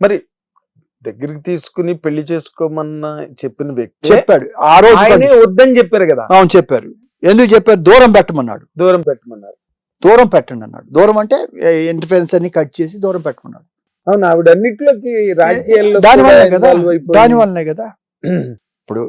మరి దగ్గరికి తీసుకుని పెళ్ళి చేసుకోమన్న చెప్పిన వ్యక్తి చెప్పాడు. ఆ రోజు ఆయనే వద్దని చెప్పారు కదా. అవును చెప్పారు. ఎందుకు చెప్పారు? దూరం పెట్టమన్నాడు. దూరం పెట్టమన్నారు. దూరం పెట్టండి అన్నాడు. దూరం అంటే ఇంటర్ఫరెన్స్ అన్ని కట్ చేసి దూరం పెట్టమన్నాడు. అవును? ఆవిడ అన్నిట్లోకి రాజకీయాల్లో దాని కూడా వల్లనే కదా? involve అయిపోయింది. దాని వల్లనే కదా? ఇప్పుడు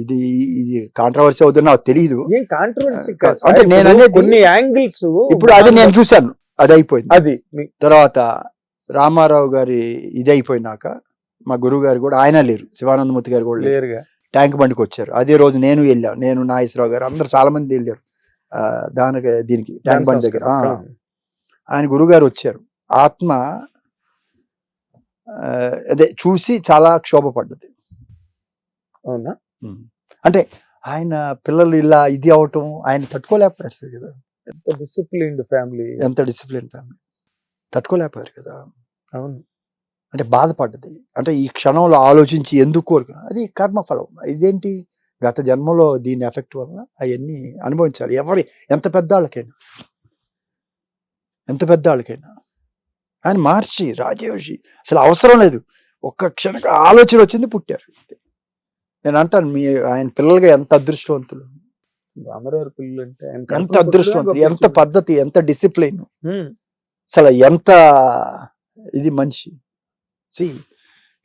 ఇది ఇది కాంట్రవర్సీ అవుతుందో నాకు తెలియదు ఏం కాంట్రవర్సీ కాదు? అంటే. నేను కొన్ని యాంగిల్స్ ఇప్పుడు అది నేను చూశాను. అది అయిపోయింది. అది తర్వాత రామారావు గారి ఇది అయిపోయినాక మా గురువు గారు కూడా ఆయన లేరు శివానందమూర్తి గారు కూడా లేరు. ట్యాంక్ బండికి వచ్చారు. అదే రోజు నేను వెళ్ళాను నేను నాగేశ్వరరావు గారు అందరు చాలా మంది వెళ్ళారు దానికి దీనికి ట్యాంక్ బండి దగ్గర. ఆయన గురుగారు వచ్చారు. ఆత్మ అదే చూసి చాలా క్షోభపడ్డది. అవునా? అంటే ఆయన పిల్లలు ఇలా ఇది అవటం ఆయన తట్టుకోలేకపోయారు కదా. ఎంత డిసిప్లిన్డ్ ఫ్యామిలీ ఎంత డిసిప్లిన్ ఫ్యామిలీ తట్టుకోలేకపోయారు కదా. అవును. అంటే బాధపడ్డది. అంటే ఈ క్షణంలో ఆలోచించి ఎందుకు కోరుకు అది కర్మఫలం ఇదేంటి? గత జన్మలో దీని ఎఫెక్ట్ వల్ల అవన్నీ అనుభవించాలి. ఎవరి ఎంత పెద్దాళ్ళకైనా. ఎంత పెద్దాళ్ళకైనా. ఆయన మార్చి రాజవర్షి అసలు అవసరం లేదు. ఒక్క క్షణ ఆలోచన వచ్చింది పుట్టారు. నేను అంటాను మీ ఆయన పిల్లలుగా ఎంత అదృష్టవంతులు. రామారావు పిల్లలు అంటే ఎంత అదృష్టవంతులు ఎంత పద్ధతి ఎంత డిసిప్లైన్. అసలు ఎంత ఇది మనిషి? సి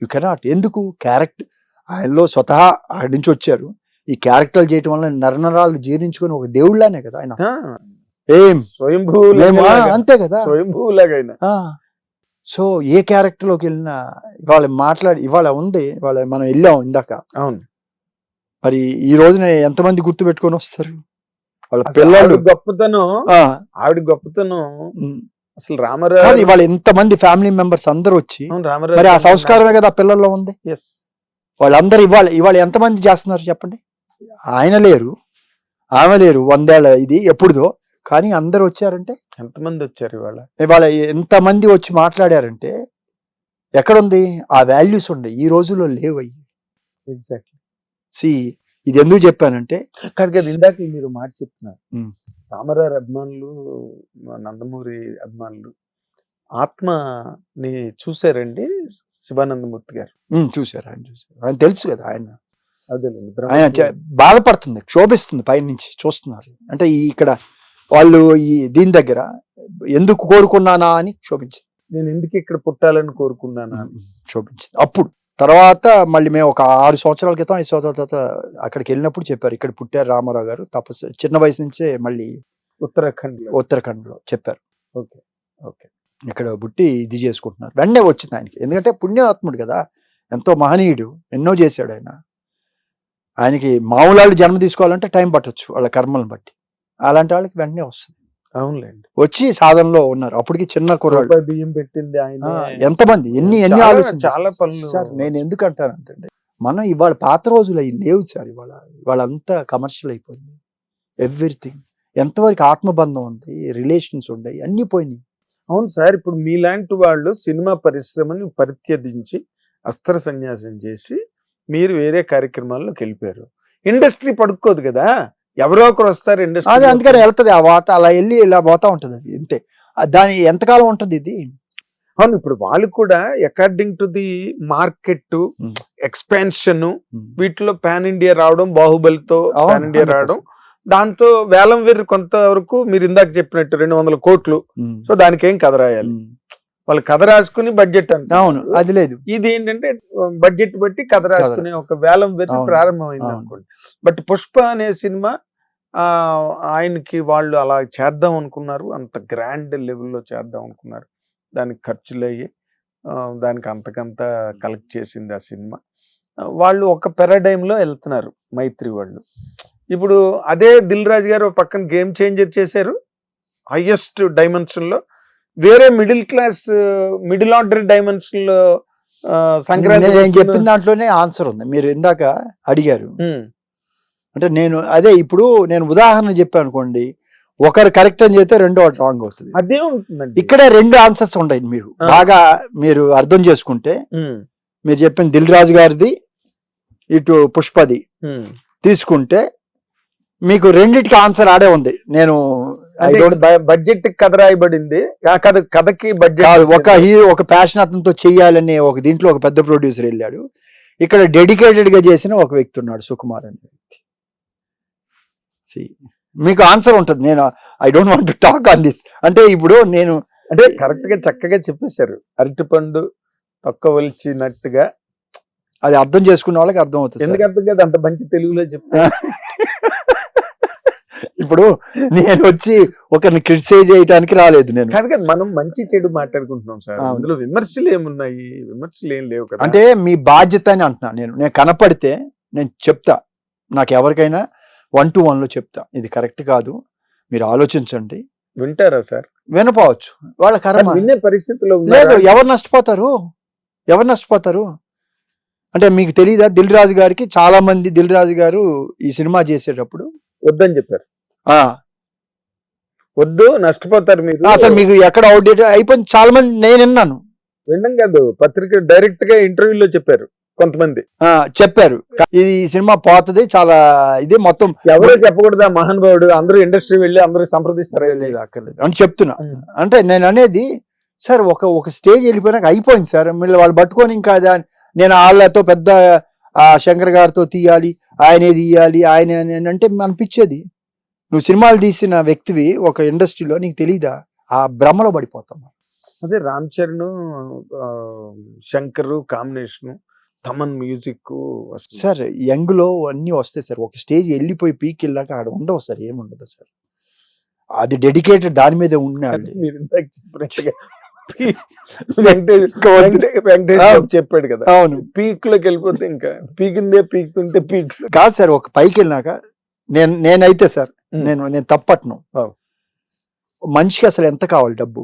యు కెనాట్ ఎందుకు క్యారెక్టర్ ఆయనలో స్వతహా ఆడి నుంచి వచ్చారు. ఈ క్యారెక్టర్లు చేయటం వల్ల నరనరాలు జీర్ణించుకొని ఒక దేవుళ్ళనే కదా ఆయన. ఏం? స్వయంభూ అంతే కదా? స్వయంభూ లాగా ఆయన ఆ. సో ఏ క్యారెక్టర్లోకి వెళ్ళినా ఇవాళ మాట్లాడి ఇవాళ ఉంది ఇవాళ మనం వెళ్ళాం ఇందాక. అవును. మరి ఈ రోజున ఎంతమంది గుర్తు పెట్టుకొని వస్తారు? వాళ్ళ పిల్లలు. గొప్పతనం ఆవిడ గొప్పతనం. అసలు రామారావు ఇవాళ ఎంతమంది ఫ్యామిలీ మెంబర్స్ అందరూ వచ్చి మరి ఆ సంస్కారమే కదా పిల్లల్లో ఉంది? ఎస్ వాళ్ళందరూ ఇవాళ ఇవాళ ఎంతమంది చేస్తున్నారు చెప్పండి? ఆయన లేరు ఆమె లేరు వందేళ్ళ ఇది ఎప్పుడుదో. కానీ అందరు వచ్చారంటే? ఎంతమంది వచ్చారు ఇవాళ? ఇవాళ ఎంతమంది వచ్చి మాట్లాడారంటే ఎక్కడుంది? ఆ వాల్యూస్ ఉండే ఈ రోజుల్లో లేవయ్యి. ఎగ్జాక్ట్లీ సి ఇది ఎందుకు చెప్పానంటే కాదు కదా ఇందాక మీరు మాట చెప్తున్నారు. ఉమ్. రామారావు అభిమానులు నందమూరి అభిమానులు ఆత్మని చూసారండి శివానందమూర్తి గారు? చూశారు ఆయన చూశారు. ఆయన తెలుసు కదా ఆయన. అదేలేండి. ఆయన బాధపడుతుంది క్షోభిస్తుంది పైనుంచి చూస్తున్నారు. అంటే ఈ ఇక్కడ వాళ్ళు ఈ దీని దగ్గర ఎందుకు కోరుకున్నానా అని క్షోభించింది. నేను ఎందుకు ఇక్కడ పుట్టాలని కోరుకున్నాను అని. చూపించింది అప్పుడు తర్వాత మళ్ళీ మేము ఒక ఆరు సంవత్సరాల క్రితం ఐదు సంవత్సరాల తర్వాత అక్కడికి వెళ్ళినప్పుడు చెప్పారు. ఇక్కడ పుట్టారు రామారావు గారు. తపస్సు చిన్న వయసు నుంచే మళ్ళీ ఉత్తరాఖండ్లో ఉత్తరాఖండ్లో చెప్పారు. ఓకే. ఓకే. ఇక్కడ పుట్టి ఇది చేసుకుంటున్నారు. వెంటనే వచ్చింది ఆయనకి. ఎందుకంటే పుణ్యాత్ముడు కదా. ఎంతో మహనీయుడు. ఎన్నో చేశాడు ఆయన. ఆయనకి మామూలు వాళ్ళు జన్మ తీసుకోవాలంటే టైం పట్టొచ్చు. వాళ్ళ కర్మలను బట్టి. అలాంటి వాళ్ళకి వెంటనే వస్తుంది. అవునులేండి. వచ్చి సాధనలో ఉన్నారు. అప్పటికి చిన్న కుర్రాడు. బియ్యం పెట్టింది ఆయన. ఎంతమంది? ఎన్ని ఎన్ని ఆలోచన చాలా పనులు. సార్ నేను ఎందుకు అంటానంటే మనం ఇవాళ పాత రోజులు అవి లేవు సార్ ఇవాళ. ఇవాళ అంతా కమర్షియల్ అయిపోయింది. ఎవ్రీథింగ్ ఎంతవరకు ఆత్మబంధం ఉంది రిలేషన్స్ ఉన్నాయి అన్ని పోయినాయి. అవును సార్ ఇప్పుడు మీలాంటి వాళ్ళు సినిమా పరిశ్రమని పరిత్యజించి అస్త్ర సన్యాసం చేసి మీరు వేరే కార్యక్రమాల్లోకి వెళ్ళిపోయారు. ఇండస్ట్రీ పడుకోదు కదా? ఎవరో ఒకరు వస్తారు అది ఇండస్ట్రీ అందుకని వెళ్తది ఆ వాట అలా వెళ్ళి ఇలా పోతా ఉంటది అది అంతే దాని ఎంతకాలం ఉంటది ఇది అవును ఇప్పుడు వాళ్ళు కూడా according to the market. Expansion వీటిలో పాన్ ఇండియా రావడం బాహుబలితో పాన్ ఇండియా 100%. రావడం దాంతో వేలం వేరు కొంతవరకు మీరు ఇందాక చెప్పినట్టు రెండు వందల కోట్లు. సో దానికి ఏం కథ రాయాలి ఉమ్. వాళ్ళు కథ రాసుకుని బడ్జెట్ అంటే అవును అది లేదు. ఇది ఏంటంటే బడ్జెట్ బట్టి కథ రాసుకునే ఒక వేలం అవును. ప్రారంభమైంది. అనుకోండి. బట్ పుష్ప అనే సినిమా ఆ ఆయనకి వాళ్ళు అలా చేద్దాం అనుకున్నారు. అంత గ్రాండ్ లెవెల్లో చేద్దాం అనుకున్నారు. దానికి ఖర్చులు అయ్యి దానికి అంతకంత కలెక్ట్ చేసింది ఆ సినిమా. వాళ్ళు ఒక పెరాడైమ్లో వెళ్తున్నారు మైత్రి వాళ్ళు. ఇప్పుడు అదే దిల్ రాజు గారు పక్కన గేమ్ చేంజర్ చేశారు హైయెస్ట్ డైమెన్షన్లో వేరే మిడిల్ క్లాస్ మిడిల్ ఆర్డర్ డైమెన్షన్లో ఆ, సంక్రాంతి నేను చెప్పిన దాంట్లోనే ఆన్సర్ ఉంది. మీరు ఇందాక అడిగారు. అంటే నేను అదే ఇప్పుడు నేను ఉదాహరణ చెప్పాను అనుకోండి. ఒకరు కరెక్ట్ అని చెప్తే రెండో రాంగ్ అవుతుంది. అదే ఇక్కడే రెండు ఆన్సర్స్ ఉన్నాయి మీరు. బాగా మీరు అర్థం చేసుకుంటే మీరు చెప్పిన దిల్ రాజు గారిది ఇటు పుష్పది తీసుకుంటే మీకు రెండిటికి ఆన్సర్ ఆడే ఉంది. నేను బడ్జెట్ కథ రాయబడింది ఆ కథ కథకి బడ్జెట్ ఒక హీరో ఒక ప్యాషన్ అతనితో చెయ్యాలనే ఒక దీంట్లో ఒక పెద్ద ప్రొడ్యూసర్ వెళ్ళాడు. ఇక్కడ డెడికేటెడ్గా చేసిన ఒక వ్యక్తి ఉన్నాడు సుకుమార్ అనే వ్యక్తి. మీకు ఆన్సర్ ఉంటుంది. నేను I don't want to talk on this అంటే ఇప్పుడు నేను అంటే కరెక్ట్గా చక్కగా చెప్పేశారు. అరటిపండు తొక్క వలిచినట్టుగా అది అర్థం చేసుకున్న వాళ్ళకి అర్థం అవుతుంది ఎందుకు. అర్థం కదా? అంత మంచి తెలుగులో చెప్తా ఇప్పుడు నేను వచ్చి ఒకరిని క్రిటిసైజ్ చేయడానికి రాలేదు నేను. కాదు కదా మనం మంచి చెడు మాట్లాడుకుంటున్నాం సార్. అందులో విమర్శలు ఏమున్నాయి? విమర్శలు ఏం లేవు కదా. అంటే మీ బాధ్యత అని అంటున్నా నేను. నేను కనపడితే నేను చెప్తా. నాకు ఎవరికైనా వన్ టు వన్లో చెప్తా. ఇది కరెక్ట్ కాదు. మీరు ఆలోచించండి. వింటారా సార్? వినపోవచ్చు. వాళ్ళ కర్మ. వినే పరిస్థితిలో లేదు? ఎవరు నష్టపోతారు? ఎవరు నష్టపోతారు? అంటే మీకు తెలియదా దిల్ రాజు గారికి చాలా మంది దిల్ రాజు గారు ఈ సినిమా చేసేటప్పుడు. వద్దని చెప్పారు. వద్దు నష్టపోతారు మీరు. అసలు మీకు ఎక్కడ అవుట్డేట్ అయిపోయింది చాలా మంది నేను విన్నాను. వినడం కాదు పత్రిక డైరెక్ట్గా ఇంటర్వ్యూలో చెప్పారు కొంతమంది. ఆ, చెప్పారు. ఇది ఈ సినిమా పోతుంది చాలా ఇది మొత్తం. ఎవరో చెప్పకూడదా మహానుభావుడు అందరూ ఇండస్ట్రీ వెళ్ళి అందరూ సంప్రదిస్తారా. లేదు అక్కర్లేదు. అని చెప్తున్నా. అంటే నేను అనేది సార్ ఒక ఒక స్టేజ్ వెళ్ళిపోయినాక అయిపోయింది సార్. మళ్ళీ వాళ్ళు పట్టుకొని ఇంకా నేను వాళ్ళతో పెద్ద ఆ శంకర్ గారితో తీయాలి ఆయనే తీయాలి ఆయన అంటే అనిపించేది. నువ్వు సినిమాలు తీసిన వ్యక్తివి ఒక ఇండస్ట్రీలో నీకు తెలీదా? ఆ భ్రమలో పడిపోతాం అదే Ram Charan Shankar combination Thaman music sir యంగ్లో అన్ని వస్తాయి సార్. ఒక స్టేజ్ వెళ్ళిపోయి పీక్ వెళ్ళాక ఆడ ఉండవు సార్ ఏముండదు సార్. అది డెడికేటెడ్ దాని మీద ఉన్నాడు మీరు ఇందాక చెప్పినట్టుగా చెప్పాడు కదా. అవును. పీక్లోకి వెళ్ళిపోతే ఇంకా పీకిందే పీకుతుంటే పీక్ కాదు సార్ ఒక పైకి వెళ్ళినాక నేను నేనైతే సార్. నేను నేను తప్పట్ను. మనిషికి అసలు ఎంత కావాలి డబ్బు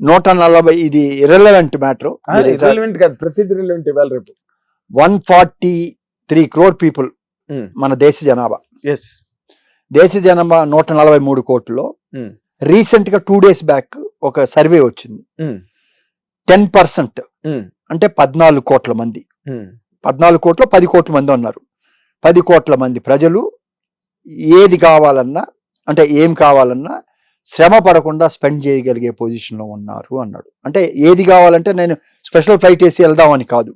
నూట నలభై ఇది ఇర్రెలవెంట్ మ్యాటర్ రిలవెంట్ కాదు ప్రతిది రిలవెంట్ ఇవాళ రేపు one forty three crore people. మన దేశ జనాభా ఎస్ దేశ జనాభా నూట నలభై మూడు కోట్లలో. రీసెంట్గా టూ డేస్ బ్యాక్ ఒక సర్వే వచ్చింది. Ten percent. అంటే పద్నాలుగు కోట్ల మంది. పద్నాలుగు కోట్ల పది కోట్ల మంది ఉన్నారు పది కోట్ల మంది ప్రజలు ఏది కావాలన్నా అంటే ఏం కావాలన్నా శ్రమ పడకుండా స్పెండ్ చేయగలిగే పొజిషన్లో ఉన్నారు అన్నాడు. అంటే ఏది కావాలంటే నేను స్పెషల్ ఫ్లైట్ వేసి వెళ్దామని కాదు.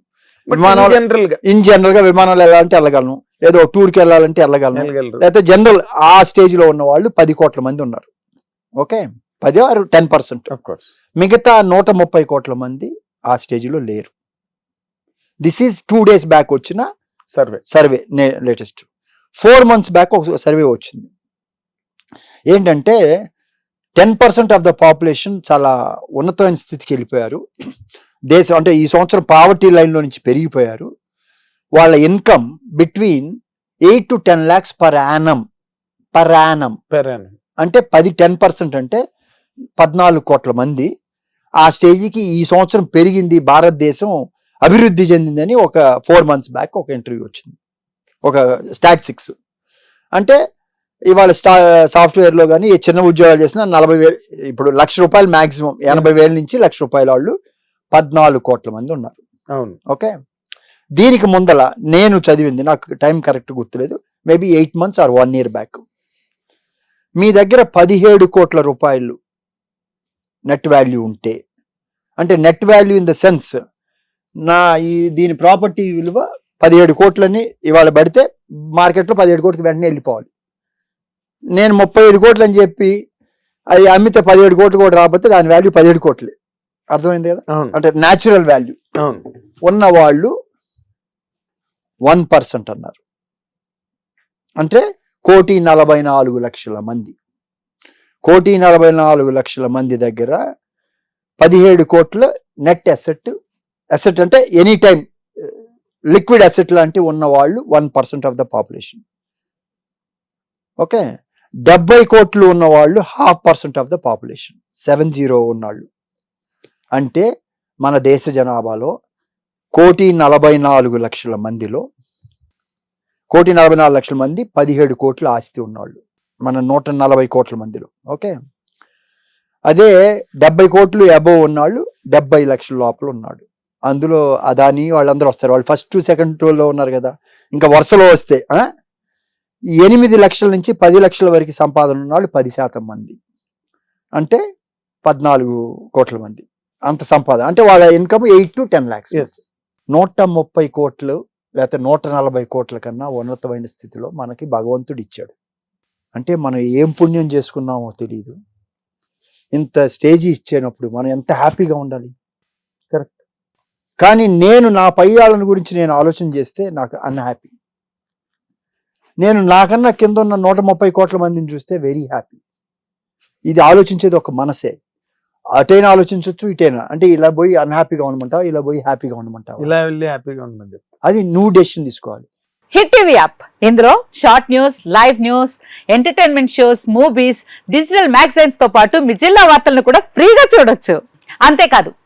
విమానాలు జనరల్గా ఇన్ జనరల్గా విమానాలు వెళ్ళాలంటే వెళ్ళగలను. ఏదో టూర్కి వెళ్ళాలంటే వెళ్ళగలను. లేకపోతే జనరల్ ఆ స్టేజ్లో ఉన్న వాళ్ళు పది కోట్ల మంది ఉన్నారు. ఓకే? పది ఆరు టెన్ పర్సెంట్. మిగతా నూట ముప్పై కోట్ల మంది ఆ స్టేజ్లో లేరు. This is two days back వచ్చిన survey. Survey latest. Four months back ఒక సర్వే వచ్చింది. ఏంటంటే ten percent of the population చాలా ఉన్నతమైన స్థితికి వెళ్ళిపోయారు. దేశం అంటే ఈ సంవత్సరం పావర్టీ లైన్లో నుంచి పెరిగిపోయారు. వాళ్ళ income between eight to ten lakhs per annum. Per annum. అంటే పది టెన్ పర్సెంట్ అంటే పద్నాలుగు కోట్ల మంది. ఆ స్టేజ్కి ఈ సంవత్సరం పెరిగింది భారతదేశం అభివృద్ధి చెందిందని ఒక ఫోర్ మంత్స్ బ్యాక్ ఒక ఇంటర్వ్యూ వచ్చింది. ఒక స్టాటిస్టిక్స్ అంటే ఇవాళ స్టా సాఫ్ట్వేర్లో కానీ ఏ చిన్న ఉద్యోగాలు చేసినా నలభై వేలు ఇప్పుడు లక్ష రూపాయలు మాక్సిమం ఎనభై వేల నుంచి లక్ష రూపాయల వాళ్ళు పద్నాలుగు కోట్ల మంది ఉన్నారు. అవును. ఓకే? దీనికి ముందల నేను చదివింది నాకు టైం కరెక్ట్ గుర్తులేదు maybe eight months or one year back మీ దగ్గర పదిహేడు కోట్ల రూపాయలు నెట్ వాల్యూ ఉంటే అంటే net value in the sense నా ఈ దీని ప్రాపర్టీ విలువ పదిహేడు కోట్లని ఇవాళ పడితే మార్కెట్లో పదిహేడు కోట్లకి వెంటనే వెళ్ళిపోవాలి. నేను ముప్పై ఐదు కోట్లు అని చెప్పి అది అమ్మితే పదిహేడు కోట్లు కూడా రాకపోతే దాని వాల్యూ పదిహేడు కోట్లే. అర్థమైంది కదా? అంటే న్యాచురల్ వాల్యూ ఉన్న వాళ్ళు వన్ పర్సెంట్ అన్నారు. అంటే కోటి నలభై నాలుగు లక్షల మంది. కోటి నలభై నాలుగు లక్షల మంది దగ్గర పదిహేడు కోట్ల నెట్ అసెట్ అసెట్ అంటే ఎనీ టైం లిక్విడ్ అసెట్ లాంటి ఉన్న వాళ్ళు one percent of the population. Okay? డెబ్బై కోట్లు ఉన్నవాళ్ళు half percent of the population. Seven zero ఉన్నాళ్ళు అంటే మన దేశ జనాభాలో కోటి నలభై నాలుగు లక్షల మందిలో కోటి నలభై నాలుగు లక్షల మంది పదిహేడు కోట్ల ఆస్తి ఉన్నవాళ్ళు. మన నూట నలభై కోట్ల మందిలో. ఓకే? అదే డెబ్బై కోట్లు అబోవ్ ఉన్నాళ్ళు డెబ్బై లక్షల లోపల ఉన్నాడు అందులో అదాని వాళ్ళందరూ వస్తారు. వాళ్ళు ఫస్ట్ సెకండ్లో ఉన్నారు కదా. ఇంకా వరుసలో వస్తే? ఎనిమిది లక్షల నుంచి పది లక్షల వరకు సంపాదన ఉన్నవాళ్ళు పది శాతం మంది. అంటే పద్నాలుగు కోట్ల మంది. అంత సంపాదన. అంటే వాళ్ళ income eight to ten lakhs. నూట ముప్పై కోట్లు లేకపోతే నూట నలభై కోట్ల కన్నా ఉన్నతమైన స్థితిలో మనకి భగవంతుడు ఇచ్చాడు. అంటే మనం ఏం పుణ్యం చేసుకున్నామో తెలియదు ఇంత స్టేజ్ ఇచ్చేటప్పుడు మనం ఎంత హ్యాపీగా ఉండాలి? కానీ నేను నా పై వాళ్ళని గురించి నేను ఆలోచన చేస్తే నాకు అన్హ్యాపీ నేను నాకన్నా కింద ఉన్న నూట ముప్పై కోట్ల మందిని చూస్తే వెరీ హ్యాపీ ఇది ఆలోచించేది ఒక మనసే. అటైనా ఆలోచించవచ్చు ఇటైనా. అంటే ఇలా పోయి అన్హ్యాపీగా ఉండమంటావా? ఇలా పోయి హ్యాపీగా ఉండమంటావా? ఇలా వెళ్ళి హ్యాపీగా ఉండమని అది నువ్వు డెసిషన్ తీసుకోవాలి. హిట్ టీవీ యాప్ ఇందులో short news live news entertainment shows movies digital మ్యాగజైన్స్తో పాటు మీ జిల్లా వార్తలను కూడా ఫ్రీగా చూడొచ్చు. అంతేకాదు